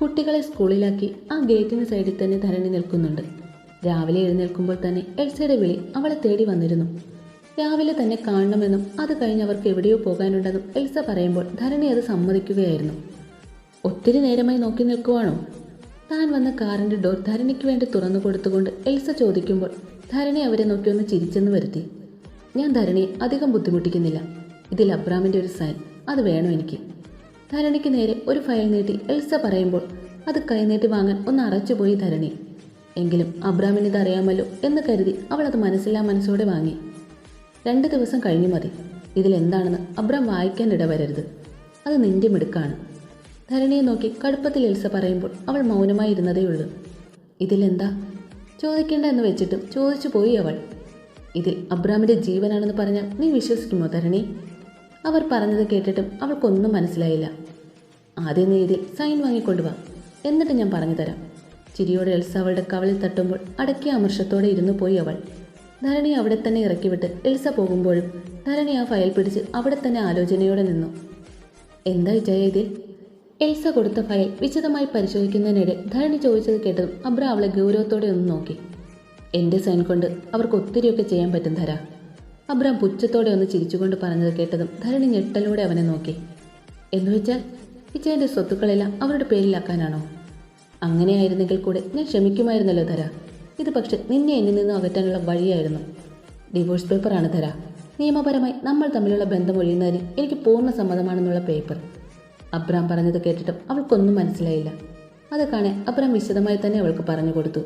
കുട്ടികളെ സ്കൂളിലാക്കി ആ ഗേറ്റിന് സൈഡിൽ തന്നെ ധരണി നിൽക്കുന്നുണ്ട്. രാവിലെ എഴുന്നേൽക്കുമ്പോൾ തന്നെ എൽസയുടെ വിളി അവളെ തേടി വന്നിരുന്നു. രാവിലെ തന്നെ കാണണമെന്നും അത് കഴിഞ്ഞ് അവർക്ക് എവിടെയോ പോകാനുണ്ടെന്നും എൽസ പറയുമ്പോൾ ധരണി അത് സമ്മതിക്കുകയായിരുന്നു. ഒത്തിരി നേരമായി നോക്കി നിൽക്കുവാണോ? താൻ വന്ന കാറിന്റെ ഡോർ ധരണിക്ക് വേണ്ടി തുറന്നു കൊടുത്തുകൊണ്ട് എൽസ ചോദിക്കുമ്പോൾ ധരണി അവരെ നോക്കി ഒന്ന് ചിരിച്ചെന്ന് വരുത്തി. ഞാൻ ധരണിയെ അധികം ബുദ്ധിമുട്ടിക്കുന്നില്ല. ഇതിൽ അബ്രാമിന്റെ ഒരു സൈൻ. അത് വേണം എനിക്ക്? ധരണിക്ക് നേരെ ഒരു ഫയൽ നീട്ടി എൽസ പറയുമ്പോൾ അത് കൈനീട്ടി വാങ്ങാൻ ഒന്ന് അറച്ചുപോയി ധരണി. എങ്കിലും അബ്രാമിന് ഇതറിയാമല്ലോ എന്ന് കരുതി അവൾ അത് മനസ്സില്ലാ മനസ്സോടെ വാങ്ങി. രണ്ട് ദിവസം കഴിഞ്ഞു മതി. ഇതിലെന്താണെന്ന് അബ്രാം വായിക്കാൻ ഇടവരരുത്. അത് നിന്റെ മിടുക്കാണ്. ധരണിയെ നോക്കി കടുപ്പത്തിൽ എൽസ പറയുമ്പോൾ അവൾ മൗനമായി ഇരുന്നതേ ഉള്ളൂ ഇതിലെന്താ ചോദിക്കേണ്ട എന്ന് വെച്ചിട്ടും ചോദിച്ചു പോയി അവൾ. ഇതിൽ അബ്രാമിന്റെ ജീവനാണെന്ന് പറഞ്ഞാൽ നീ വിശ്വസിക്കുമോ ധരണി? അവർ പറഞ്ഞത് കേട്ടിട്ടും അവൾക്കൊന്നും മനസ്സിലായില്ല. ആദ്യം നീ സൈൻ വാങ്ങിക്കൊണ്ടുവാ. എന്നിട്ട് ഞാൻ പറഞ്ഞു തരാം. ചിരിയോടെ എൽസ അവളുടെ കവളിൽ തട്ടുമ്പോൾ അടക്കിയ അമർഷത്തോടെ ഇരുന്നു പോയി അവൾ. ധരണി അവിടെ തന്നെ ഇറക്കിവിട്ട് എൽസ പോകുമ്പോഴും ധരണി ആ ഫയൽ പിടിച്ച് അവിടെ തന്നെ ആലോചനയോടെ നിന്നു. എന്താ ജയ ഇതിൽ എൽസ കൊടുത്ത ഫയൽ വിശദമായി പരിശോധിക്കുന്നതിനിടെ ധരണി ചോദിച്ചത് കേട്ടതും അബ്ര അവളെ ഗൗരവത്തോടെ ഒന്ന് നോക്കി. എന്റെ സൈൻ കൊണ്ട് അവർക്ക് ഒത്തിരിയൊക്കെ ചെയ്യാൻ പറ്റും ധര. അബ്രാം പുച്ഛത്തോടെ ഒന്ന് ചിരിച്ചുകൊണ്ട് പറഞ്ഞത് കേട്ടതും ധരണി ഞെട്ടലോടെ അവനെ നോക്കി. എന്നുവെച്ചാൽ ഇച്ചയന്റെ സ്വത്തുക്കളെല്ലാം അവരുടെ പേരിലാക്കാനാണോ? അങ്ങനെയായിരുന്നെങ്കിൽ കൂടെ ഞാൻ ക്ഷമിക്കുമായിരുന്നല്ലോ ധര. ഇത് പക്ഷെ നിന്നെ എന്നിൽ നിന്ന് അകറ്റാനുള്ള വഴിയായിരുന്നു. ഡിവോഴ്സ് പേപ്പറാണ് ധര. നിയമപരമായി നമ്മൾ തമ്മിലുള്ള ബന്ധം ഒഴിയുന്നതിന് എനിക്ക് പൂർണ സമ്മതമാണെന്നുള്ള പേപ്പർ. അബ്രാം പറഞ്ഞത് കേട്ടിട്ടും അവൾക്കൊന്നും മനസ്സിലായില്ല. അത് കാണാൻ അബ്രാം വിശദമായി തന്നെ അവൾക്ക് പറഞ്ഞു കൊടുത്തു.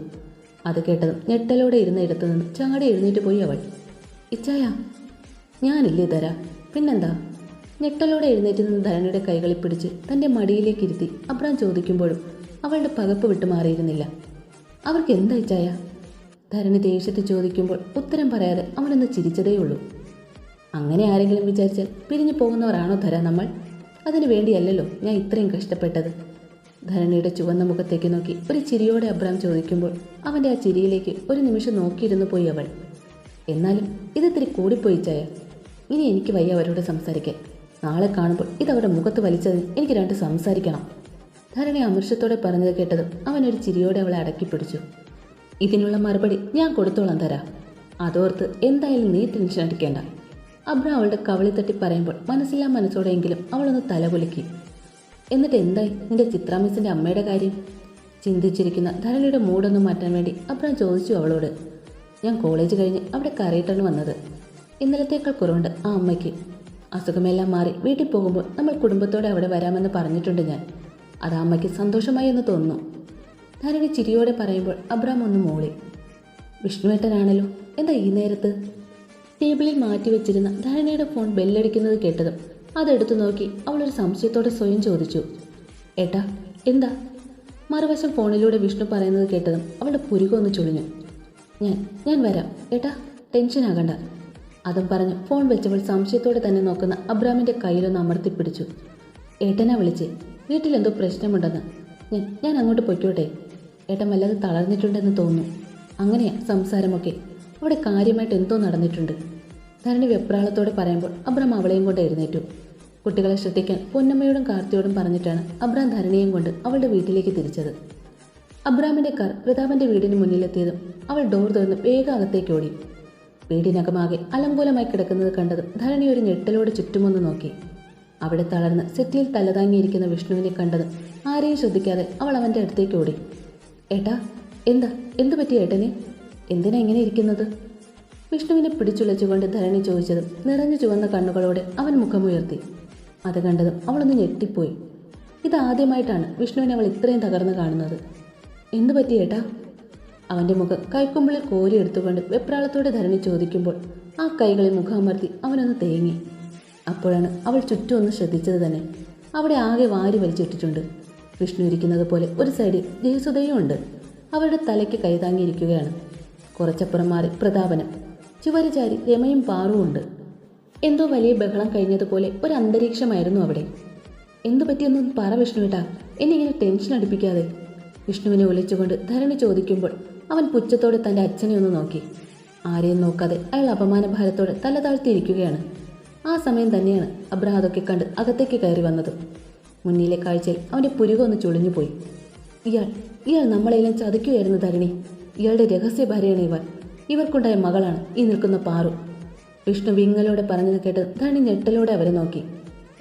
അത് കേട്ടതും ഞെട്ടലോടെ ഇരുന്ന ഇടത്തു നിന്ന് ചാടി എഴുന്നേറ്റ് പോയി അവൾ. ഇച്ചായ ഞാനില്ലേ ധര? പിന്നെന്താ? ഞെട്ടലോടെ എഴുന്നേറ്റ് നിന്ന് ധരണിയുടെ കൈകളിൽ പിടിച്ച് തന്റെ മടിയിലേക്ക് ഇരുത്തി അബ്രാം ചോദിക്കുമ്പോഴും അവളുടെ പകപ്പ് വിട്ടു മാറിയിരുന്നില്ല. അവർക്ക് എന്താ ഇച്ചായ? ധരണി ദേഷ്യത്തിൽ ചോദിക്കുമ്പോൾ ഉത്തരം പറയാതെ അവനൊന്ന് ചിരിച്ചതേയുള്ളൂ. അങ്ങനെ ആരെങ്കിലും വിചാരിച്ചാൽ പിരിഞ്ഞു പോകുന്നവരാണോ ധര നമ്മൾ? അതിനു വേണ്ടിയല്ലല്ലോ ഞാൻ ഇത്രയും കഷ്ടപ്പെട്ടത്. ധരണിയുടെ ചുവന്ന മുഖത്തേക്ക് നോക്കി ഒരു ചിരിയോടെ അബ്രാം ചോദിക്കുമ്പോൾ അവന്റെ ആ ചിരിയിലേക്ക് ഒരു നിമിഷം നോക്കിയിരുന്നു പോയി അവൾ. എന്നാലും ഇതിത്തിരി കൂടിപ്പോയി ചായ ഇനി എനിക്ക് വയ്യ അവരോട് സംസാരിക്കാൻ. നാളെ കാണുമ്പോൾ ഇതവരുടെ മുഖത്ത് വലിച്ചതിന് എനിക്ക് രണ്ട് സംസാരിക്കണം. ധരണി അമർഷത്തോടെ പറഞ്ഞത് കേട്ടതും അവനൊരു ചിരിയോടെ അവളെ അടക്കി പിടിച്ചു. ഇതിനുള്ള മറുപടി ഞാൻ കൊടുത്തോളാം തരാം അതോർത്ത് എന്തായാലും നീ ടെൻഷൻ അടിക്കേണ്ട. അബ്ര അവളുടെ കവളി തട്ടി പറയുമ്പോൾ മനസ്സില്ലാ മനസ്സോടെയെങ്കിലും അവളൊന്ന് തലകുലുക്കി എന്നിട്ട് എന്തായി നിന്റെ ചിത്രാമിസിന്റെ അമ്മയുടെ കാര്യം? ചിന്തിച്ചിരിക്കുന്ന ധരണിയുടെ മൂടൊന്നും മാറ്റാൻ വേണ്ടി അബ്ര ചോദിച്ചു അവളോട്. ഞാൻ കോളേജ് കഴിഞ്ഞ് അവിടെ കറിയിട്ടാണ് വന്നത്. ഇന്നലത്തേക്കാൾ കുറവുണ്ട് ആ അമ്മയ്ക്ക്. അസുഖമെല്ലാം മാറി വീട്ടിൽ പോകുമ്പോൾ നമ്മൾ കുടുംബത്തോടെ അവിടെ വരാമെന്ന് പറഞ്ഞിട്ടുണ്ട് ഞാൻ. അത് അമ്മയ്ക്ക് സന്തോഷമായി എന്ന് തോന്നുന്നു. ധരണി ചിരിയോടെ പറയുമ്പോൾ അബ്രാം ഒന്ന് മോളി. വിഷ്ണുവേട്ടനാണല്ലോ. എന്താ ഈ നേരത്ത്? ടേബിളിൽ മാറ്റി വെച്ചിരുന്ന ധരണിയുടെ ഫോൺ ബെല്ലടിക്കുന്നത് കേട്ടതും അതെടുത്തു നോക്കി അവളൊരു സംശയത്തോടെ സ്വയം ചോദിച്ചു. ഏട്ടാ എന്താ? മറുവശം ഫോണിലൂടെ വിഷ്ണു പറയുന്നത് കേട്ടതും അവളുടെ പുരുകൊന്ന് ചുളിഞ്ഞു. ഞാൻ ഞാൻ വരാം. ഏട്ടാ ടെൻഷൻ ആകണ്ട. അതും പറഞ്ഞ് ഫോൺ വെച്ചവൾ സംശയത്തോടെ തന്നെ നോക്കുന്ന അബ്രാമിന്റെ കയ്യിലൊന്ന് അമർത്തിപ്പിടിച്ചു ഏട്ടനെ വിളിച്ച് വീട്ടിലെന്തോ പ്രശ്നമുണ്ടെന്ന്. ഞാൻ ഞാൻ അങ്ങോട്ട് പൊയ്ക്കോട്ടെ. ഏട്ടൻ വല്ലാതെ തളർന്നിട്ടുണ്ടെന്ന് തോന്നുന്നു. അങ്ങനെയാ സംസാരമൊക്കെ. അവിടെ കാര്യമായിട്ട് എന്തോ നടന്നിട്ടുണ്ട്. ധരണി വെപ്രാളത്തോടെ പറയുമ്പോൾ അബ്രാം അവളെയും കൊണ്ട് എഴുന്നേറ്റു. കുട്ടികളെ ശ്രദ്ധിക്കാൻ പൊന്നമ്മയോടും കാർത്തിയോടും പറഞ്ഞിട്ടാണ് അബ്രാം ധരണിയെയും കൊണ്ട് അവളുടെ വീട്ടിലേക്ക് തിരിച്ചത്. അബ്രാമിന്റെ കാർ പ്രതാപന്റെ വീടിന് മുന്നിലെത്തിയതും അവൾ ഡോർ തുറന്ന് വേഗം അകത്തേക്ക് ഓടി. വീടിനകമാകെ അലങ്കോലമായി കിടക്കുന്നത് കണ്ടതും ധരണി ഒരു ഞെട്ടലോടെ ചുറ്റുമൊന്ന് നോക്കി. അവിടെ തളർന്ന് സെറ്റിയിൽ തലതാങ്ങിയിരിക്കുന്ന വിഷ്ണുവിനെ കണ്ടതും ആരെയും ശ്രദ്ധിക്കാതെ അവൾ അവന്റെ അടുത്തേക്ക് ഓടി. ഏട്ടാ എന്താ? എന്തു പറ്റി ഏട്ടനെ? എന്തിനാ ഇങ്ങനെ ഇരിക്കുന്നത്? വിഷ്ണുവിനെ പിടിച്ചുലച്ചുകൊണ്ട് ധരണി ചോദിച്ചതും നിറഞ്ഞു ചുവന്ന കണ്ണുകളോടെ അവൻ മുഖമുയർത്തി. അത് കണ്ടതും അവളൊന്ന് ഞെട്ടിപ്പോയി. ഇതാദ്യമായിട്ടാണ് വിഷ്ണുവിനെ അവൾ ഇത്രയും തകർന്നു കാണുന്നത്. എന്തു പറ്റി ഏട്ടാ? അവന്റെ മുഖം കൈക്കുമ്പിളിൽ കോരി എടുത്തുകൊണ്ട് വെപ്രാളത്തോടെ ധരണി ചോദിക്കുമ്പോൾ ആ കൈകളിൽ മുഖാമർത്തി അവനൊന്ന് തേങ്ങി. അപ്പോഴാണ് അവൾ ചുറ്റും ഒന്ന് ശ്രദ്ധിച്ചത് തന്നെ. അവിടെ ആകെ വാരി വലിച്ചിട്ടിട്ടുണ്ട്. വിഷ്ണു ഇരിക്കുന്നത് പോലെ ഒരു സൈഡിൽ ജയസുതയും ഉണ്ട്. അവരുടെ തലയ്ക്ക് കൈതാങ്ങിയിരിക്കുകയാണ്. കുറച്ചപ്പുറം മാറി പ്രതാപനം. ചുവര് രമയും പാറും ഉണ്ട്. എന്തോ വലിയ ബഹളം കഴിഞ്ഞതുപോലെ ഒരു അന്തരീക്ഷമായിരുന്നു അവിടെ. എന്തു പറ്റിയൊന്നും പറ വിഷ്ണുവേട്ടാ. എന്നെ ഇങ്ങനെ ടെൻഷൻ അടുപ്പിക്കാതെ. വിഷ്ണുവിനെ വിളിച്ചുകൊണ്ട് ധരണി ചോദിക്കുമ്പോൾ അവൻ പുച്ഛത്തോടെ തന്റെ അച്ഛനെ ഒന്ന് നോക്കി. ആരെയും നോക്കാതെ അയാൾ അപമാനഭാരത്തോടെ തല താഴ്ത്തിയിരിക്കുകയാണ്. ആ സമയം തന്നെയാണ് അബ്രഹാം അതൊക്കെ കണ്ട് അകത്തേക്ക് കയറി വന്നത്. മുന്നിലെ കാഴ്ചയിൽ അവന്റെ പുരുകൊന്ന് ചുളിഞ്ഞുപോയി ഇയാൾ ഇയാൾ നമ്മളെല്ലാം ചതിക്കുകയായിരുന്നു ധരണി. ഇയാളുടെ രഹസ്യ ഭാര്യയാണ് ഇവർ ഇവർക്കുണ്ടായ മകളാണ് ഈ നിൽക്കുന്ന പാറു. വിഷ്ണു വിങ്ങലോടെ പറഞ്ഞത് കേട്ട് ധരണി ഞെട്ടലോടെ അവരെ നോക്കി.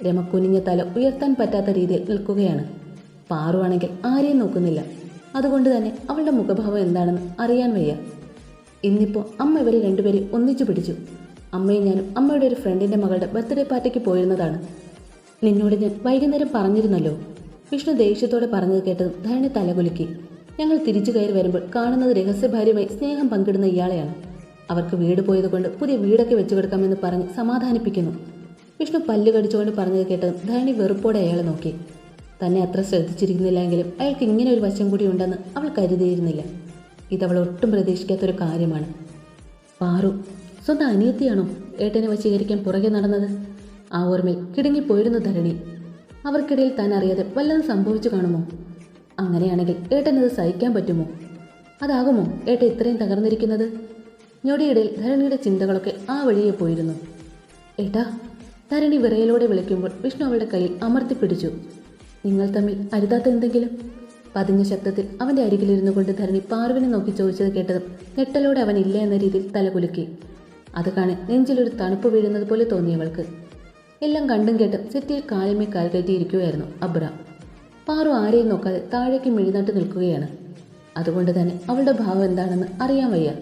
രമ കുനിഞ്ഞ തല ഉയർത്താൻ പറ്റാത്ത രീതിയിൽ നിൽക്കുകയാണ്. പാറു ആണെങ്കിൽ ആരെയും നോക്കുന്നില്ല. അതുകൊണ്ട് തന്നെ അവളുടെ മുഖഭാവം എന്താണെന്ന് അറിയാൻ വയ്യ. ഇന്നിപ്പോൾ അമ്മ ഇവരെ രണ്ടുപേരെ ഒന്നിച്ചു പിടിച്ചു. അമ്മയും ഞാനും അമ്മയുടെ ഒരു ഫ്രണ്ടിന്റെ മകളുടെ ബർത്ത്ഡേ പാർട്ടിക്ക് പോയിരുന്നതാണ്. നിന്നോട് ഞാൻ വൈകുന്നേരം പറഞ്ഞിരുന്നല്ലോ. വിഷ്ണു ദേഷ്യത്തോടെ പറഞ്ഞത് കേട്ടതും ധരണി തലകുലുക്കി. ഞങ്ങൾ തിരിച്ചു കയറി വരുമ്പോൾ കാണുന്നത് രഹസ്യഭാര്യമായി സ്നേഹം പങ്കിടുന്ന ഇയാളെയാണ്. അവർക്ക് വീട് പോയതുകൊണ്ട് പുതിയ വീടൊക്കെ വെച്ചു കൊടുക്കാമെന്ന് പറഞ്ഞ് സമാധാനിപ്പിക്കുന്നു. വിഷ്ണു പല്ല് കടിച്ചുകൊണ്ട് പറഞ്ഞത് കേട്ടതും ധരണി വെറുപ്പോടെ അയാളെ നോക്കി. തന്നെ അത്ര ശ്രദ്ധിച്ചിരിക്കുന്നില്ലെങ്കിലും അയാൾക്ക് ഇങ്ങനെ ഒരു വശം കൂടി ഉണ്ടെന്ന് അവൾ കരുതിയിരുന്നില്ല. ഇതവൾ ഒട്ടും പ്രതീക്ഷിക്കാത്തൊരു കാര്യമാണ്. പാറു സ്വന്തം അനിയത്തിയാണോ ഏട്ടനെ വശീകരിക്കാൻ പുറകെ നടന്നത്? ആ ഓർമ്മയിൽ കിടുങ്ങിപ്പോയിരുന്നു ധരണി. അവർക്കിടയിൽ താൻ അറിയാതെ വല്ലതും സംഭവിച്ചു കാണുമോ? അങ്ങനെയാണെങ്കിൽ ഏട്ടനത് സഹിക്കാൻ പറ്റുമോ? അതാകുമോ ഏട്ടൻ ഇത്രയും തകർന്നിരിക്കുന്നത്? ഞൊടിയിടയിൽ ധരണിയുടെ ചിന്തകളൊക്കെ ആ വഴിയെ പോയിരുന്നു. ഏട്ടാ ധരണി വിറയലോടെ വിളിക്കുമ്പോൾ വിഷ്ണു അവളുടെ കയ്യിൽ അമർത്തിപ്പിടിച്ചു. നിങ്ങൾ തമ്മിൽ അരുതാത്ത എന്തെങ്കിലും പതിഞ്ഞ ശബ്ദത്തിൽ അവന്റെ അരികിലിരുന്നു കൊണ്ട് ധരണി പാർവിനെ നോക്കി ചോദിച്ചത് കേട്ടതും ഞെട്ടലോടെ അവൻ ഇല്ല എന്ന രീതിയിൽ തലകുലുക്കി. അത് കാണാൻ നെഞ്ചിലൊരു തണുപ്പ് വീഴുന്നത് പോലെ തോന്നിയവൾക്ക് എല്ലാം കണ്ടും കേട്ടും സെറ്റിയിൽ കാലമേ കാൽ കയറ്റിയിരിക്കുകയായിരുന്നു അബ്രാം. പാറു ആരെയും നോക്കാതെ താഴേക്ക് മിഴുന്നട്ട് നിൽക്കുകയാണ്. അതുകൊണ്ട് തന്നെ അവളുടെ ഭാവം എന്താണെന്ന് അറിയാൻ വയ്യ.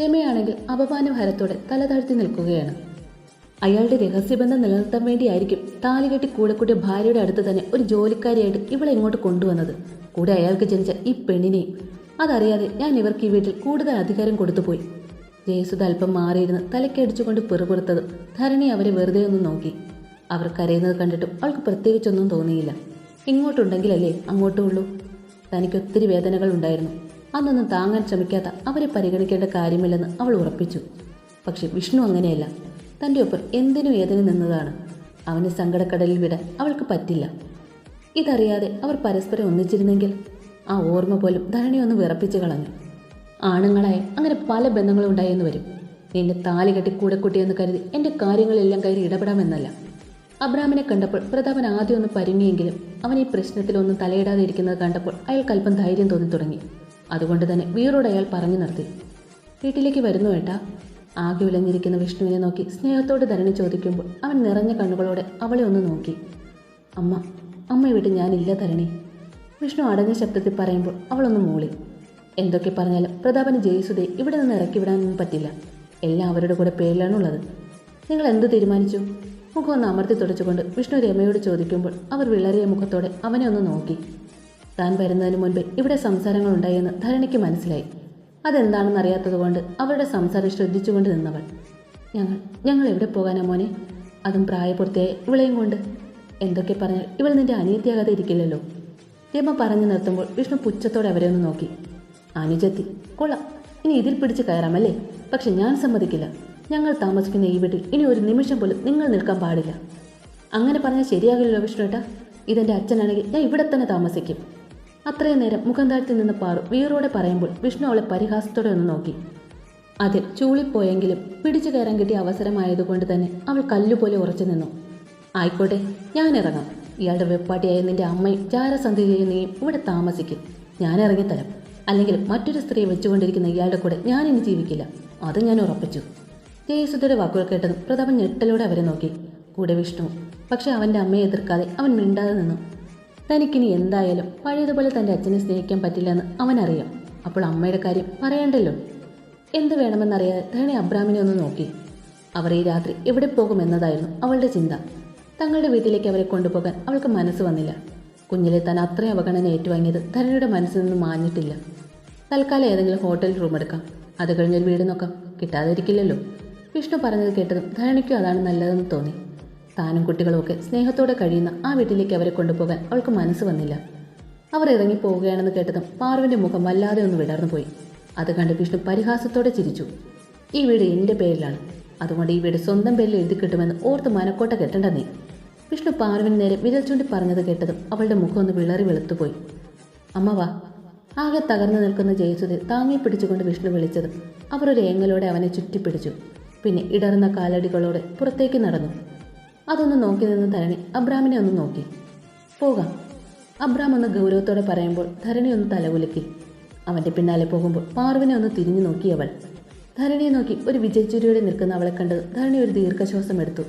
രമയാണെങ്കിൽ അപമാനഭാരത്തോടെ തല താഴ്ത്തി നിൽക്കുകയാണ്. അയാളുടെ രഹസ്യബന്ധം നിലനിർത്താൻ വേണ്ടിയായിരിക്കും താലികെട്ടി കൂടെ കൂട്ടിയ ഭാര്യയുടെ അടുത്ത് തന്നെ ഒരു ജോലിക്കാരിയായിട്ട് ഇവളെ ഇങ്ങോട്ട് കൊണ്ടുവന്നത്. കൂടെ അയാൾക്ക് ജനിച്ച ഈ പെണ്ണിനെയും. അതറിയാതെ ഞാൻ ഇവർക്ക് ഈ വീട്ടിൽ കൂടുതൽ അധികാരം കൊടുത്തുപോയി ജയസുധ അല്പം മാറിയിരുന്ന് തലക്കടിച്ചുകൊണ്ട് പിറുപിറുത്തത് ധരണി അവരെ വെറുതെ ഒന്ന് നോക്കി. അവർ കരയുന്നത് കണ്ടിട്ടും അവൾക്ക് പ്രത്യേകിച്ചൊന്നും തോന്നിയില്ല. ഇങ്ങോട്ടുണ്ടെങ്കിലല്ലേ അങ്ങോട്ടുള്ളൂ തനിക്ക് ഒത്തിരി വേദനകൾ ഉണ്ടായിരുന്നു. അന്നൊന്നും താങ്ങാൻ ശ്രമിക്കാത്ത അവരെ പരിഗണിക്കേണ്ട കാര്യമില്ലെന്ന് അവൾ ഉറപ്പിച്ചു. പക്ഷെ വിഷ്ണു അങ്ങനെയല്ല. തന്റെ ഒപ്പം എന്തിനും വേദന നിന്നതാണ്. അവനെ സങ്കടക്കടലിൽ വിടാൻ അവൾക്ക് പറ്റില്ല. ഇതറിയാതെ അവർ പരസ്പരം ഒന്നിച്ചിരുന്നെങ്കിൽ ആ ഓർമ്മ പോലും ധരണി ഒന്ന് വിറപ്പിച്ചു കളഞ്ഞു. ആണുങ്ങളായ അങ്ങനെ പല ബന്ധങ്ങളും ഉണ്ടായെന്ന് വരും. നിന്നെ താലി കെട്ടി കൂടെ കുട്ടിയെന്ന് കരുതി എന്റെ കാര്യങ്ങളെല്ലാം കയറി ഇടപെടാമെന്നല്ല. അബ്രാമിനെ കണ്ടപ്പോൾ പ്രതാപൻ ആദ്യം ഒന്ന് പരുങ്ങിയെങ്കിലും അവൻ ഈ പ്രശ്നത്തിലൊന്നും തലയിടാതെ ഇരിക്കുന്നത് കണ്ടപ്പോൾ അയാൾക്ക് അല്പം ധൈര്യം തോന്നി തുടങ്ങി. അതുകൊണ്ട് തന്നെ വീറോട് അയാൾ പറഞ്ഞു നിർത്തി. വീട്ടിലേക്ക് വരുന്നു ഏട്ടാ. ആകെ വിളഞ്ഞിരിക്കുന്ന വിഷ്ണുവിനെ നോക്കി സ്നേഹത്തോട് ധരണി ചോദിക്കുമ്പോൾ അവൻ നിറഞ്ഞ കണ്ണുകളോടെ അവളെ ഒന്ന് നോക്കി. അമ്മ അമ്മ ഇവിടെ ഞാനില്ല ധരണി. വിഷ്ണു അടഞ്ഞ ശബ്ദത്തിൽ പറയുമ്പോൾ അവളൊന്ന് മൂളി. എന്തൊക്കെ പറഞ്ഞാലും പ്രതാപന് ജയസുധയെ ഇവിടെ നിന്ന് ഇറക്കി വിടാനൊന്നും പറ്റില്ല. എല്ലാം അവരുടെ കൂടെ പേരിലാണുള്ളത്. നിങ്ങൾ എന്ത് തീരുമാനിച്ചു? മുഖം ഒന്ന് അമർത്തി തുടച്ചുകൊണ്ട് വിഷ്ണു രമയോട് ചോദിക്കുമ്പോൾ അവർ വിളറിയ മുഖത്തോടെ അവനെ ഒന്ന് നോക്കി. താൻ വരുന്നതിന് മുൻപേ ഇവിടെ സംസാരങ്ങൾ ഉണ്ടായെന്ന് ധരണിക്ക് മനസ്സിലായി. അതെന്താണെന്ന് അറിയാത്തതുകൊണ്ട് അവരുടെ സംസാരം ശ്രദ്ധിച്ചുകൊണ്ട് നിന്നവൾ. ഞങ്ങൾ ഞങ്ങൾ എവിടെ പോകാനാ മോനെ? അതും പ്രായപൂർത്തിയായ ഇവളെയും കൊണ്ട്. എന്തൊക്കെ പറഞ്ഞാൽ ഇവൾ നിന്റെ അനിയത്തിയാകാതെ ഇരിക്കില്ലല്ലോ. രമ പറഞ്ഞു നിർത്തുമ്പോൾ വിഷ്ണു പുച്ഛത്തോടെ അവരെ ഒന്ന് നോക്കി. അനുജത്തി കൊള്ളാം. ഇനി ഇതിൽ പിടിച്ച് കയറാമല്ലേ? പക്ഷെ ഞാൻ സമ്മതിക്കില്ല. ഞങ്ങൾ താമസിക്കുന്ന ഈ വീട്ടിൽ ഇനി ഒരു നിമിഷം പോലും നിങ്ങൾ നിൽക്കാൻ പാടില്ല. അങ്ങനെ പറഞ്ഞാൽ ശരിയാകില്ലല്ലോ വിഷ്ണുവേട്ടാ ഇതെന്റെ അച്ഛനാണെങ്കിൽ ഞാൻ ഇവിടെ തന്നെ താമസിക്കും. അത്രയും നേരം മുഖം താഴ്ത്തി നിന്ന് പാറു വീറോടെ പറയുമ്പോൾ വിഷ്ണു അവളെ പരിഹാസത്തോടെ ഒന്ന് നോക്കി. അതിൽ ചൂളിപ്പോയെങ്കിലും പിടിച്ചു കയറാൻ കിട്ടിയ അവസരമായതുകൊണ്ട് തന്നെ അവൾ കല്ലുപോലെ ഉറച്ചു നിന്നു. ആയിക്കോട്ടെ ഞാൻ ഇറങ്ങാം ഇയാളുടെ വെപ്പാട്ടിയായ നിന്റെ അമ്മയും ജാരസന്ധിയും നീയും ഇവിടെ താമസിക്കും. ഞാൻ ഇറങ്ങിത്തരാം. അല്ലെങ്കിൽ മറ്റൊരു സ്ത്രീയെ വെച്ചുകൊണ്ടിരിക്കുന്ന ഇയാളുടെ കൂടെ ഞാൻ ഇനി ജീവിക്കില്ല. അത് ഞാൻ ഉറപ്പിച്ചു. ജയസുധയുടെ വാക്കുകൾ കേട്ടതും പ്രതാപൻ ഞെട്ടലോടെ അവരെ നോക്കി. കൂടെ വിഷ്ണു പക്ഷെ അവന്റെ അമ്മയെ എതിർക്കാതെ അവൻ മിണ്ടാതെ നിന്നു. തനിക്കിനി എന്തായാലും പഴയതുപോലെ തന്റെ അച്ഛനെ സ്നേഹിക്കാൻ പറ്റില്ലെന്ന് അവനറിയാം. അപ്പോൾ അമ്മയുടെ കാര്യം പറയണ്ടല്ലോ. എന്ത് വേണമെന്നറിയാതെ ധരണി അബ്രാമിനെ ഒന്ന് നോക്കി. അവർ ഈ രാത്രി എവിടെ പോകുമെന്നതായിരുന്നു അവളുടെ ചിന്ത. തങ്ങളുടെ വീട്ടിലേക്ക് അവരെ കൊണ്ടുപോകാൻ അവൾക്ക് മനസ്സ് വന്നില്ല. കുഞ്ഞിലെ താൻ അത്രയും അവഗണന ഏറ്റുവാങ്ങിയത് ധരണിയുടെ മനസ്സിൽ നിന്ന് മാഞ്ഞിട്ടില്ല. തൽക്കാലം ഏതെങ്കിലും ഹോട്ടൽ റൂം എടുക്കാം. അത് കഴിഞ്ഞൊരു വീട് നോക്കാം. കിട്ടാതിരിക്കില്ലല്ലോ. വിഷ്ണു പറഞ്ഞത് കേട്ടതും ധരണിക്കും അതാണ് നല്ലതെന്ന് തോന്നി. താനും കുട്ടികളുമൊക്കെ സ്നേഹത്തോടെ കഴിയുന്ന ആ വീട്ടിലേക്ക് അവരെ കൊണ്ടുപോകാൻ അവൾക്ക് മനസ്സ് വന്നില്ല. അവർ ഇറങ്ങി പോവുകയാണെന്ന് കേട്ടതും പാർവിന്റെ മുഖം വല്ലാതെ ഒന്ന് വിടർന്നു പോയി. അത് കണ്ട് വിഷ്ണു പരിഹാസത്തോടെ ചിരിച്ചു. ഈ വീട് എന്റെ പേരിലാണ്. അതുകൊണ്ട് ഈ വീട് സ്വന്തം പേരിൽ എഴുതി കിട്ടുമെന്ന് ഓർത്ത് മനക്കോട്ട കെട്ടണ്ട നീ. വിഷ്ണു പാർവിന് നേരെ വിരൽ ചൂണ്ടി പറഞ്ഞത് കേട്ടതും അവളുടെ മുഖം ഒന്ന് വിളറി വെളുത്തുപോയി അമ്മ വാ. ആകെ തകർന്നു നിൽക്കുന്ന ജയസുധി താങ്ങി പിടിച്ചുകൊണ്ട് വിഷ്ണു വിളിച്ചതും അവർ ഒരു ഏങ്ങലോടെ അവനെ ചുറ്റിപ്പിടിച്ചു. പിന്നെ ഇടറുന്ന കാലടികളോടെ പുറത്തേക്ക് നടന്നു. അതൊന്ന് നോക്കി നിന്ന് ധരണി. അബ്രാമിനെ ഒന്ന് നോക്കി. പോകാം. അബ്രാം ഒന്ന് ഗൗരവത്തോടെ പറയുമ്പോൾ ധരണി ഒന്ന് തലകുലുക്കി. അവന്റെ പിന്നാലെ പോകുമ്പോൾ പാർവിനെ ഒന്ന് തിരിഞ്ഞു നോക്കി അവൾ. ധരണിയെ നോക്കി ഒരു വിജയച്ചുരിയോടെ നിൽക്കുന്ന അവളെ കണ്ടത് ധരണി ഒരു ദീർഘശ്വാസം എടുത്തു.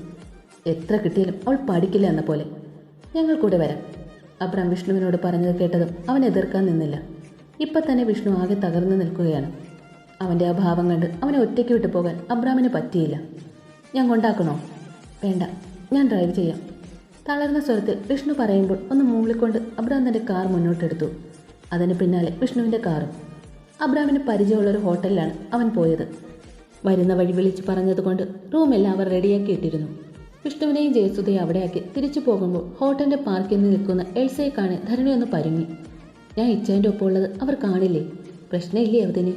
എത്ര കിട്ടിയാലും അവൾ പഠിക്കില്ല എന്ന പോലെ. ഞങ്ങൾ കൂടെ വരാം. അബ്രാം വിഷ്ണുവിനോട് പറഞ്ഞത് കേട്ടതും അവൻ എതിർക്കാൻ നിന്നില്ല. ഇപ്പം തന്നെ വിഷ്ണു ആകെ തകർന്നു നിൽക്കുകയാണ്. അവന്റെ ആ ഭാവം കണ്ട് അവനെ ഒറ്റയ്ക്ക് വിട്ടു പോകാൻ അബ്രാമിന് പറ്റിയില്ല. ഞാൻ കൊണ്ടാക്കണോ വേണ്ട. ഞാൻ ഡ്രൈവ് ചെയ്യാം. തളർന്ന സ്വരത്തിൽ വിഷ്ണു പറയുമ്പോൾ ഒന്ന് മൂളിക്കൊണ്ട് അബ്രാം തന്റെ കാർ മുന്നോട്ടെടുത്തു. അതിന് പിന്നാലെ വിഷ്ണുവിന്റെ കാറും. അബ്രാമിന് പരിചയമുള്ളൊരു ഹോട്ടലിലാണ് അവൻ പോയത്. വരുന്ന വഴി വിളിച്ച് പറഞ്ഞതുകൊണ്ട് റൂമെല്ലാം അവർ റെഡിയാക്കി ഇട്ടിരുന്നു. വിഷ്ണുവിനെയും ജയസുധയും അവിടെയാക്കി തിരിച്ചു പോകുമ്പോൾ ഹോട്ടലിന്റെ പാർക്കിൽ നിൽക്കുന്ന എൽസയെ കാണെ ധരണി ഒന്ന് പരുങ്ങി. ഞാൻ ഇച്ചേന്റെ ഒപ്പമുള്ളത് അവർ കാണില്ലേ? പ്രശ്നമില്ലേ അവതിന്?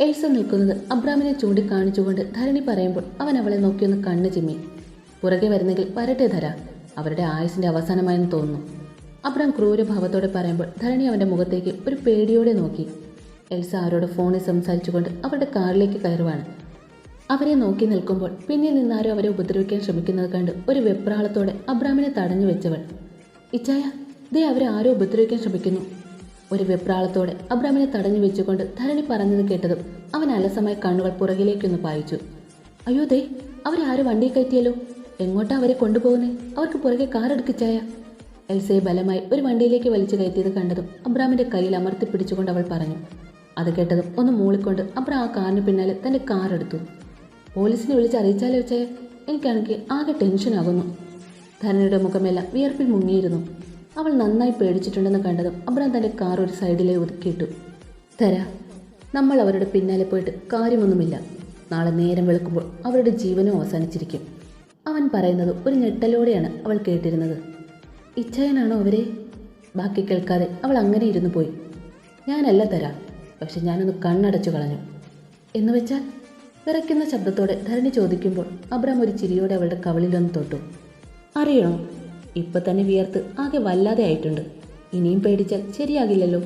എൽസ നിൽക്കുന്നത് അബ്രാമിനെ ചൂണ്ടിക്കാണിച്ചുകൊണ്ട് ധരണി പറയുമ്പോൾ അവൻ അവളെ നോക്കിയൊന്ന് കണ്ണ് ചിമ്മി. പുറകെ വരുന്നെങ്കിൽ വരട്ടെ ധര. അവരുടെ ആയുസിന്റെ അവസാനമായെന്ന് തോന്നുന്നു. അബ്രാം ക്രൂരഭാവത്തോടെ പറയുമ്പോൾ ധരണി അവന്റെ മുഖത്തേക്ക് ഒരു പേടിയോടെ നോക്കി. എൽസ ആരോട് ഫോണിൽ സംസാരിച്ചുകൊണ്ട് അവരുടെ കാറിലേക്ക് കയറുവാണ്. അവരെ നോക്കി നിൽക്കുമ്പോൾ പിന്നിൽ നിന്നാരോ അവരെ ഉപദ്രവിക്കാൻ ശ്രമിക്കുന്നത് കണ്ട് ഒരു വെപ്രാളത്തോടെ അബ്രാമിനെ തടഞ്ഞു വെച്ചവൾ. ഇച്ചായ ദേ അവരെ ആരോ ഉപദ്രവിക്കാൻ ശ്രമിക്കുന്നു. ഒരു വെപ്രാളത്തോടെ അബ്രാമിനെ തടഞ്ഞു വെച്ചുകൊണ്ട് ധരണി പറഞ്ഞത് കേട്ടതും അവൻ അലസമായ കണ്ണുകൾ പുറകിലേക്കൊന്ന് പായിച്ചു. അയ്യോ ദേ അവരെ അവരാരോ വണ്ടി കയറ്റിയല്ലോ. എങ്ങോട്ടാ അവരെ കൊണ്ടുപോകുന്നേ? അവർക്ക് പുറകെ കാർ എടുക്കിച്ചായ എൽസയെ ബലമായി ഒരു വണ്ടിയിലേക്ക് വലിച്ചു കയറ്റിയത് കണ്ടതും അബ്രാമിന്റെ കയ്യിൽ അമർത്തി പിടിച്ചുകൊണ്ട് അവൾ പറഞ്ഞു. അത് കേട്ടതും ഒന്ന് മൂളിക്കൊണ്ട് അബ്രാം ആ കാറിന് പിന്നാലെ തന്റെ കാർ എടുത്തു. പോലീസിനെ വിളിച്ച് അറിയിച്ചാലോ ചേ എനിക്കാണെങ്കിൽ ആകെ ടെൻഷനാകുന്നു ധനയുടെ മുഖമെല്ലാം വിയർപ്പിൽ മുങ്ങിയിരുന്നു. അവൾ നന്നായി പേടിച്ചിട്ടുണ്ടെന്ന് കണ്ടതും അബ്രാം തന്റെ കാർ ഒരു സൈഡിലെ ഒതുക്കിയിട്ടു. തരാ നമ്മൾ അവരുടെ പിന്നാലെ പോയിട്ട് കാര്യമൊന്നുമില്ല. നാളെ നേരം വെളുക്കുമ്പോൾ അവരുടെ ജീവനും അവസാനിച്ചിരിക്കും. പറയുന്നത് ഒരു ഞെട്ടലോടെയാണ് അവൾ കേട്ടിരുന്നത്. ഇച്ഛയനാണോ അവരെ? ബാക്കി കേൾക്കാതെ അവൾ അങ്ങനെ ഇരുന്നു പോയി. ഞാനല്ല തരാം പക്ഷെ ഞാനൊന്ന് കണ്ണടച്ചു കളഞ്ഞു. എന്ന് വെച്ചാൽ? വിറയ്ക്കുന്ന ശബ്ദത്തോടെ ധരണി ചോദിക്കുമ്പോൾ അബ്രാം ഒരു ചിരിയോടെ അവളുടെ കവളിലൊന്ന് തൊട്ടു. അറിയണോ? ഇപ്പം തന്നെ വിയർത്ത് ആകെ വല്ലാതെ ആയിട്ടുണ്ട്. ഇനിയും പേടിച്ചാൽ ശരിയാകില്ലല്ലോ.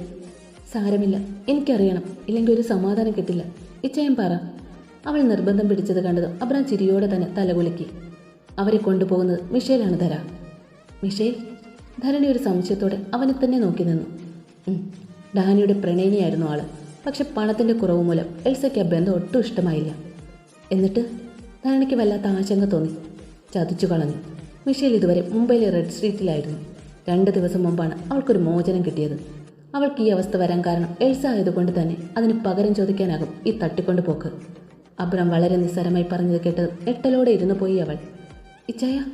സാരമില്ല എനിക്കറിയണം. ഇല്ലെങ്കിൽ ഒരു സമാധാനം കിട്ടില്ല. ഇച്ചയം പറ. അവൾ നിർബന്ധം പിടിച്ചത് കണ്ടത് അബ്രാം ചിരിയോടെ തന്നെ തലകുലുക്കി. അവരെ കൊണ്ടുപോകുന്നത് മിഷേലാണ് ധര. മിഷേൽ ധരണി ഒരു സംശയത്തോടെ അവനെ തന്നെ നോക്കി നിന്നു. ഡാനിയുടെ പ്രണയിനിയായിരുന്നു ആൾ. പക്ഷെ പണത്തിന്റെ കുറവ് മൂലം എൽസയ്ക്ക് ആ ബന്ധം ഒട്ടും ഇഷ്ടമായില്ല. എന്നിട്ട് ധരണിക്ക് വല്ലാത്ത ആശങ്ക തോന്നി. ചതിച്ചു കളഞ്ഞു. മിഷേൽ ഇതുവരെ മുംബൈയിലെ റെഡ് സ്ട്രീറ്റിലായിരുന്നു. രണ്ട് ദിവസം മുമ്പാണ് അവൾക്കൊരു മോചനം കിട്ടിയത്. അവൾക്ക് ഈ അവസ്ഥ വരാൻ കാരണം എൽസ ആയതുകൊണ്ട് തന്നെ അതിന് പകരം ചോദിക്കാനാകും ഈ തട്ടിക്കൊണ്ടു പോക്ക്. അബ്രം വളരെ നിസ്സാരമായി പറഞ്ഞത് കേട്ടത് എട്ടലോടെ ഇരുന്നു പോയി അവൾ. ഇച്ചായ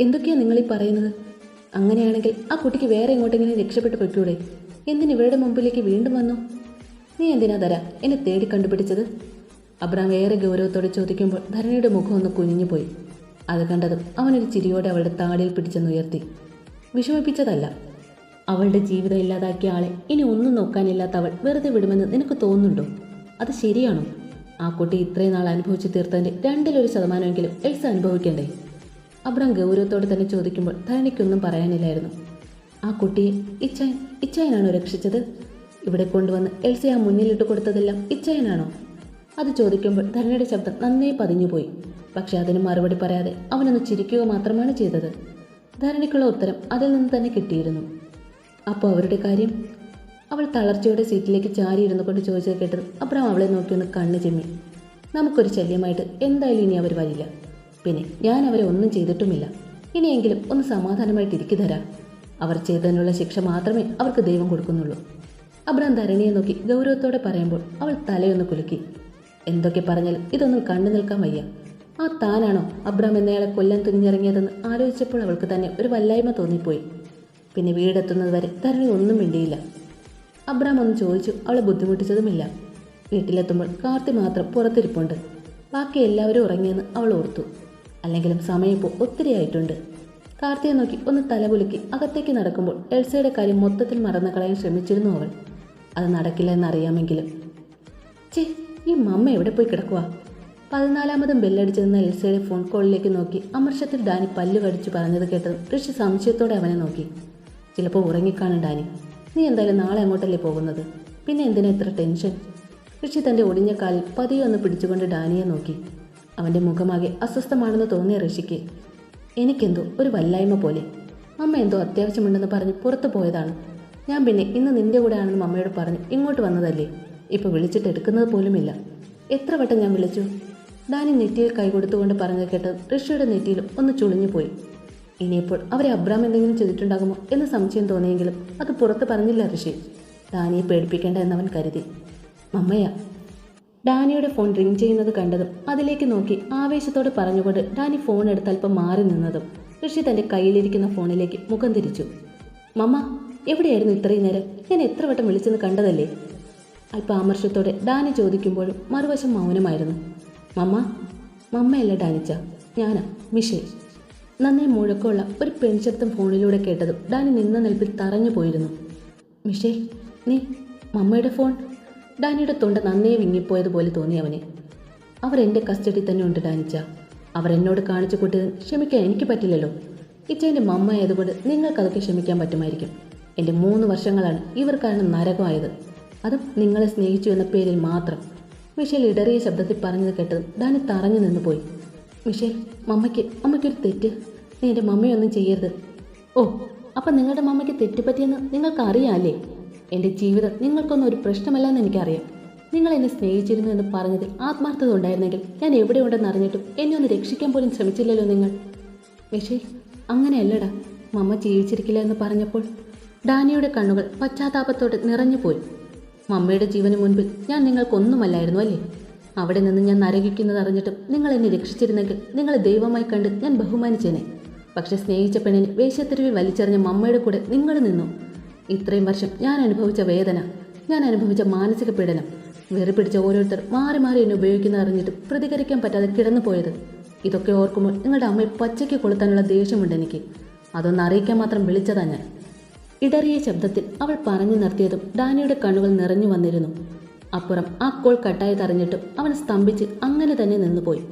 എന്തൊക്കെയാ നിങ്ങളീ പറയുന്നത്? അങ്ങനെയാണെങ്കിൽ ആ കുട്ടിക്ക് വേറെ എങ്ങോട്ടെങ്കിലും രക്ഷപ്പെട്ട് പൊയ്ക്കൂടെ? എന്തിന് ഇവരുടെ മുമ്പിലേക്ക് വീണ്ടും വന്നു? നീ എന്തിനാ ധര എന്നെ തേടി കണ്ടുപിടിച്ചത്? അബ്രാം ഏറെ ഗൗരവത്തോടെ ചോദിക്കുമ്പോൾ ധരണിയുടെ മുഖം ഒന്ന് കുനിഞ്ഞുപോയി അത് കണ്ടതും അവനൊരു ചിരിയോടെ അവളുടെ താടിയിൽ പിടിച്ചെന്നുയർത്തി വിഷമിപ്പിച്ചതല്ല. അവളുടെ ജീവിതം ഇല്ലാതാക്കിയ ആളെ ഇനി ഒന്നും നോക്കാനില്ലാത്ത അവൾ വെറുതെ വിടുമെന്ന് നിനക്ക് തോന്നുന്നുണ്ടോ? അത് ശരിയാണോ? ആ കുട്ടി ഇത്രയും നാൾ അനുഭവിച്ചു തീർത്തതിന്റെ രണ്ടിലൊരു ശതമാനമെങ്കിലും എൽസ അനുഭവിക്കണ്ടേ? അബ്രാം ഗൗരവത്തോടെ തന്നെ ചോദിക്കുമ്പോൾ ധരണിക്കൊന്നും പറയാനില്ലായിരുന്നു. ആ കുട്ടിയെ ഇച്ചായൻ ഇച്ചായനാണോ രക്ഷിച്ചത്? ഇവിടെ കൊണ്ടുവന്ന് എൽസി ആ മുന്നിലിട്ട് കൊടുത്തതെല്ലാം ഇച്ചായനാണോ? അത് ചോദിക്കുമ്പോൾ ധരണിയുടെ ശബ്ദം നന്നേ പതിഞ്ഞുപോയി. പക്ഷെ അതിന് മറുപടി പറയാതെ അവനൊന്ന് ചിരിക്കുക മാത്രമാണ് ചെയ്തത്. ധരണിക്കുള്ള ഉത്തരം അതിൽ നിന്ന് തന്നെ കിട്ടിയിരുന്നു. അപ്പോൾ അവരുടെ കാര്യം? അവൾ തളർച്ചയോടെ സീറ്റിലേക്ക് ചാരിയിരുന്നു കൊണ്ട് ചോദിച്ചത് കേട്ടത് അബ്രാം അവളെ നോക്കി ഒന്ന് കണ്ണ് ചെമ്മി നമുക്കൊരു ശല്യമായിട്ട് എന്തായാലും ഇനി അവർ വരില്ല. പിന്നെ ഞാൻ അവരെ ഒന്നും ചെയ്തിട്ടുമില്ല. ഇനിയെങ്കിലും ഒന്ന് സമാധാനമായിട്ട് ഇരിക്കു തരാം. അവർ ചെയ്തതിനുള്ള ശിക്ഷ മാത്രമേ അവർക്ക് ദൈവം കൊടുക്കുന്നുള്ളൂ. അബ്രാം ധരണിയെ നോക്കി ഗൗരവത്തോടെ പറയുമ്പോൾ അവൾ തലയൊന്ന് കുലുക്കി. എന്തൊക്കെ പറഞ്ഞാലും ഇതൊന്നും കണ്ടു നിൽക്കാൻ വയ്യ. ആ താനാണോ അബ്രാം എന്നയാളെ കൊല്ലാൻ തുനിഞ്ഞിറങ്ങിയതെന്ന് ആലോചിച്ചപ്പോൾ അവൾക്ക് തന്നെ ഒരു വല്ലായ്മ തോന്നിപ്പോയി. പിന്നെ വീടെത്തുന്നത് വരെ ധരണി ഒന്നും മിണ്ടിയില്ല. അബ്രാം ഒന്ന് ചോദിച്ചു അവളെ ബുദ്ധിമുട്ടിച്ചതുമില്ല. വീട്ടിലെത്തുമ്പോൾ കാർത്തി മാത്രം പുറത്തിരിപ്പുണ്ട്. ബാക്കി എല്ലാവരും ഉറങ്ങിയെന്ന് അവൾ ഓർത്തു. അല്ലെങ്കിലും സമയം ഇപ്പോൾ ഒത്തിരി ആയിട്ടുണ്ട്. കാർത്തിയെ നോക്കി ഒന്ന് തലകുലുക്കി അകത്തേക്ക് നടക്കുമ്പോൾ എൽസയുടെ കാര്യം മൊത്തത്തിൽ മറന്നു കളയാൻ ശ്രമിച്ചിരുന്നു അവൾ. അത് നടക്കില്ല എന്നറിയാമെങ്കിലും. ചേ ഈ മമ്മ എവിടെ പോയി കിടക്കുക പതിനാലാമതും ബെല്ലടിച്ചിരുന്ന എൽസയുടെ ഫോൺ കോളിലേക്ക് നോക്കി അമർഷത്തിൽ ഡാനി പല്ലു കടിച്ചു പറഞ്ഞത് കേട്ടതും ഋഷി സംശയത്തോടെ അവനെ നോക്കി. ചിലപ്പോൾ ഉറങ്ങിക്കാണും ഡാനി. നീ എന്തായാലും നാളെ അങ്ങോട്ടല്ലേ പോകുന്നത്? പിന്നെ എന്തിനാ ഇത്ര ടെൻഷൻ? ഋഷി തന്റെ ഒടിഞ്ഞ കാലിൽ പതിയൊന്ന് പിടിച്ചുകൊണ്ട് ഡാനിയെ നോക്കി. അവന്റെ മുഖമാകെ അസ്വസ്ഥമാണെന്ന് തോന്നിയ ഋഷിക്ക് എനിക്കെന്തോ ഒരു വല്ലായ്മ പോലെ. അമ്മ എന്തോ അത്യാവശ്യമുണ്ടെന്ന് പറഞ്ഞ് പുറത്തു പോയതാണ്. ഞാൻ പിന്നെ ഇന്ന് നിന്റെ കൂടെ ആണെന്ന് അമ്മയോട് പറഞ്ഞ് ഇങ്ങോട്ട് വന്നതല്ലേ? ഇപ്പം വിളിച്ചിട്ട് എടുക്കുന്നത് പോലുമില്ല. എത്ര വട്ടം ഞാൻ വിളിച്ചു? ഡാനി നെറ്റിയിൽ കൈ കൊടുത്തുകൊണ്ട് പറഞ്ഞു കേട്ട് ഋഷിയുടെ നെറ്റിയിൽ ഒന്ന് ചുളിഞ്ഞു പോയി. ഇനിയിപ്പോൾ അവരെ അബ്രാം എന്തെങ്കിലും ചെയ്തിട്ടുണ്ടാകുമോ എന്ന് സംശയം തോന്നിയെങ്കിലും അത് പുറത്ത് പറഞ്ഞില്ല ഋഷി. ഡാനിയെ പേടിപ്പിക്കേണ്ട എന്നവൻ കരുതി. മമ്മയ ഡാനിയുടെ ഫോൺ റിംഗ് ചെയ്യുന്നത് കണ്ടതും അതിലേക്ക് നോക്കി ആവേശത്തോടെ പറഞ്ഞുകൊണ്ട് ഡാനി ഫോൺ എടുത്ത് അല്പം മാറി നിന്നതും ഋഷി തന്റെ കയ്യിലിരിക്കുന്ന ഫോണിലേക്ക് മുഖം തിരിച്ചു. മമ്മ എവിടെയായിരുന്നു ഇത്രയും നേരം? ഞാൻ എത്ര വട്ടം വിളിച്ചെന്ന് കണ്ടതല്ലേ? അല്പം ആമർശത്തോടെ ഡാനി ചോദിക്കുമ്പോഴും മറുവശം മൗനമായിരുന്നു. മമ്മ മമ്മയല്ല ഡാനിച്ച ഞാനാ മിഷേ നന്നേ മുഴക്കമുള്ള ഒരു പെൺശബ്ദം ഫോണിലൂടെ കേട്ടതും ഡാനി നിന്ന നിൽപ്പിൽ തറഞ്ഞു പോയിരുന്നു. മിഷേ നീ മമ്മയുടെ ഫോൺ ഡാനിയുടെ തൊണ്ട നന്നേ വിങ്ങിപ്പോയതുപോലെ തോന്നി അവന്. അവർ എന്റെ കസ്റ്റഡി തന്നെ ഉണ്ട് ഡാനിച്ച. അവർ എന്നോട് കാണിച്ചു കൂട്ടിയത് ക്ഷമിക്കാൻ എനിക്ക് പറ്റില്ലല്ലോ. ഇച്ചേന്റെ മമ്മ ആയതുകൊണ്ട് നിങ്ങൾക്കതൊക്കെ ക്ഷമിക്കാൻ പറ്റുമായിരിക്കും. എന്റെ മൂന്ന് വർഷങ്ങളാണ് ഇവർ കാരണം നരകമായത്. അതും നിങ്ങളെ സ്നേഹിച്ചു എന്ന പേരിൽ മാത്രം. മിഷേൽ ഇടറിയ ശബ്ദത്തിൽ പറഞ്ഞത് കേട്ടത് ഡാനി തറഞ്ഞു നിന്നുപോയി. മിഷേൽ മമ്മയ്ക്ക് അമ്മയ്ക്കൊരു തെറ്റ്. നീ എന്റെ മമ്മയൊന്നും ചെയ്യരുത്. ഓ അപ്പം നിങ്ങളുടെ മമ്മയ്ക്ക് തെറ്റ് പറ്റിയെന്ന് നിങ്ങൾക്ക് അറിയാമല്ലേ എന്റെ ജീവിതം നിങ്ങൾക്കൊന്നും ഒരു പ്രശ്നമല്ലെന്ന് എനിക്കറിയാം. നിങ്ങൾ എന്നെ സ്നേഹിച്ചിരുന്നു എന്ന് പറഞ്ഞതിൽ ആത്മാർത്ഥത ഉണ്ടായിരുന്നെങ്കിൽ ഞാൻ എവിടെയുണ്ടെന്ന് അറിഞ്ഞിട്ടും എന്നെ ഒന്ന് രക്ഷിക്കാൻ പോലും ശ്രമിച്ചില്ലല്ലോ നിങ്ങൾ. പക്ഷേ അങ്ങനെയല്ലടാ. മമ്മ ജീവിച്ചിരിക്കില്ല എന്ന് പറഞ്ഞപ്പോൾ ഡാനിയുടെ കണ്ണുകൾ പശ്ചാത്താപത്തോടെ നിറഞ്ഞുപോയി മമ്മയുടെ ജീവന് മുൻപിൽ ഞാൻ നിങ്ങൾക്കൊന്നുമല്ലായിരുന്നു അല്ലേ? അവിടെ നിന്ന് ഞാൻ നരകിക്കുന്നത് അറിഞ്ഞിട്ടും നിങ്ങൾ എന്നെ രക്ഷിച്ചിരുന്നെങ്കിൽ നിങ്ങളെ ദൈവമായി കണ്ട് ഞാൻ ബഹുമാനിച്ചേനെ. പക്ഷെ സ്നേഹിച്ച പെണ്ണിനെ വേശ്യത്തെരുവിൽ വലിച്ചെറിഞ്ഞ മമ്മയുടെ കൂടെ നിങ്ങൾ നിന്നു. ഇത്രയും വർഷം ഞാൻ അനുഭവിച്ച വേദന ഞാൻ അനുഭവിച്ച മാനസിക പീഡനം വെറി പിടിച്ച ഓരോരുത്തർ മാറി മാറി എന്നെ ഉപയോഗിക്കുന്ന അറിഞ്ഞിട്ട് പ്രതികരിക്കാൻ പറ്റാതെ കിടന്നു പോയത്. ഇതൊക്കെ ഓർക്കുമ്പോൾ നിങ്ങളുടെ അമ്മയെ പച്ചയ്ക്ക് കൊളുത്താനുള്ള ദേഷ്യമുണ്ട് എനിക്ക്. അതൊന്ന് അറിയിക്കാൻ മാത്രം വിളിച്ചതാ ഞാൻ. ഇടറിയ ശബ്ദത്തിൽ അവൾ പറഞ്ഞു നിർത്തിയതും ഡാനിയുടെ കണ്ണുകൾ നിറഞ്ഞു വന്നിരുന്നു. അപ്പുറം ആ കോൾ കട്ടായി തറിഞ്ഞിട്ടും അവൻ സ്തംഭിച്ച് അങ്ങനെ തന്നെ നിന്നുപോയി.